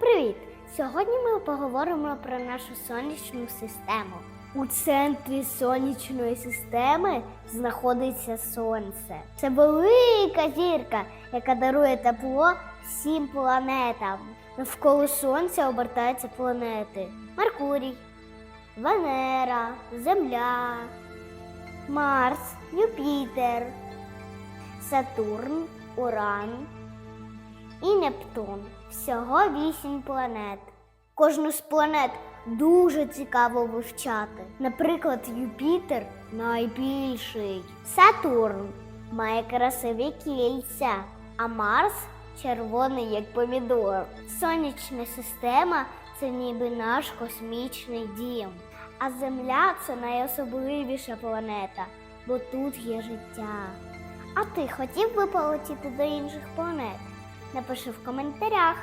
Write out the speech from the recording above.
Привіт! Сьогодні ми поговоримо про нашу сонячну систему. У центрі сонячної системи знаходиться сонце. Це велика зірка, яка дарує тепло всім планетам. Навколо сонця обертаються планети: Меркурій, Венера, Земля, Марс, Юпітер, Сатурн, Уран і Нептун. Всього вісім планет. Кожну з планет дуже цікаво вивчати. Наприклад, Юпітер найбільший. Сатурн має красиві кільця, а Марс червоний як помідор. Сонячна система це ніби наш космічний дім. А Земля це найособливіша планета, бо тут є життя. А ти хотів би полетіти до інших планет? Напиши в коментарях.